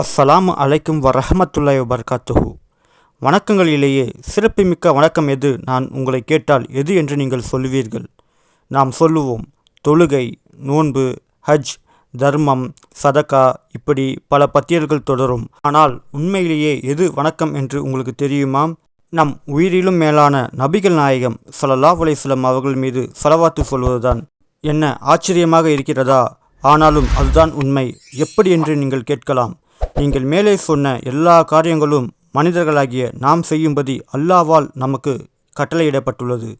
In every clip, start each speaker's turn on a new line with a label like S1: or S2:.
S1: அஸ்ஸலாமு அலைக்கும் வரஹமத்துல்லாஹி வபர்காத்துஹு. வணக்கங்களிலேயே சிறப்புமிக்க வணக்கம் எது? நான் உங்களை கேட்டால் எது என்று நீங்கள் சொல்லுவீர்கள்? நாம் சொல்லுவோம் தொழுகை நோன்பு ஹஜ் தர்மம் சதகா இப்படி பல பத்தியல்கள் தொடரும். ஆனால் உண்மையிலேயே எது வணக்கம் என்று உங்களுக்கு தெரியுமா? நம் உயிரிலும் மேலான நபிகள் நாயகம் சலல்லா அலைஹி அவர்கள் மீது சலவாத்து சொல்வதுதான். என்ன ஆச்சரியமாக இருக்கிறதா? ஆனாலும் அதுதான் உண்மை. எப்படி என்று நீங்கள் கேட்கலாம். நீங்கள் மேலே சொன்ன எல்லா காரியங்களும் மனிதர்களாகிய நாம் செய்யும்படி அல்லாவால் நமக்கு கட்டளையிடப்பட்டுள்ளது.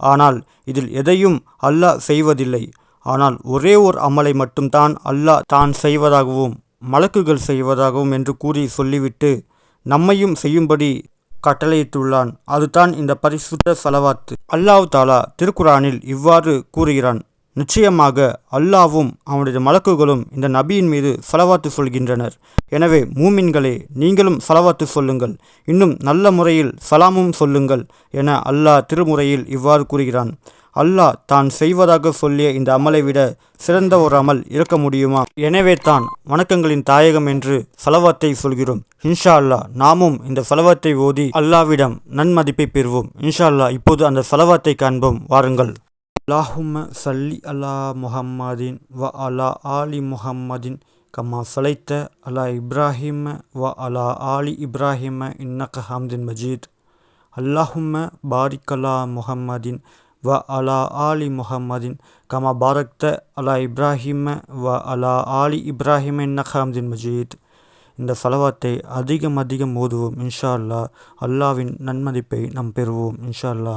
S1: ஆனால் இதில் எதையும் அல்லாஹ் செய்வதில்லை. ஆனால் ஒரே ஒரு அமலை மட்டும்தான் அல்லாஹ் தான் செய்வதாகவும் மலக்குகள் செய்வதாகவும் என்று கூறி சொல்லிவிட்டு நம்மையும் செய்யும்படி கட்டளையிட்டுள்ளான். அதுதான் இந்த பரிசுத்த சலவாத்து. அல்லாஹ் தாலா திருக்குரானில் இவ்வாறு கூறுகிறான். நிச்சயமாக அல்லாவும் அவனுடைய மலக்குகளும் இந்த நபியின் மீது செலவாத்து சொல்கின்றனர். எனவே மூமின்களே நீங்களும் செலவாத்து சொல்லுங்கள். இன்னும் நல்ல முறையில் சலாமும் சொல்லுங்கள் என அல்லாஹ் திருமுறையில் இவ்வாறு கூறுகிறான். அல்லாஹ் தான் செய்வதாக சொல்லிய இந்த அமலை விட சிறந்த ஒரு அமல் இருக்க முடியுமா? எனவே தான் வணக்கங்களின் தாயகம் என்று செலவாத்தை சொல்கிறோம். இன்ஷா அல்லாஹ் நாமும் இந்த செலவாத்தை ஓதி அல்லாவிடம் நன்மதிப்பை பெறுவோம். இன்ஷா அல்லாஹ் இப்போது அந்த சலவாத்தை காண்போம். வாருங்கள். அல்லாஹும்ம சல்லி அலா முஹம்மதின் வ அலா ஆலி முஹம்மதின் கமா சலைத்த அலா இப்ராஹிம வ அலா ஆலி இப்ராஹிம இன்னக ஹம்தின் மஜீத். அல்லாஹும்ம பாரிக் அலா முஹம்மதின் வ அலா ஆலி முஹம்மதின் கமா பாரக்த அலா இப்ராஹிம வ அலா ஆலி இப்ராஹிம இன்னக ஹம்தின் மஜீத். இந்த சலவாத்தை அதிகம் அதிகம் ஓதுவோம் இன்ஷா அல்லா அல்லாவின் நன்மதிப்பை நாம் பெறுவோம் இன்ஷா அல்லா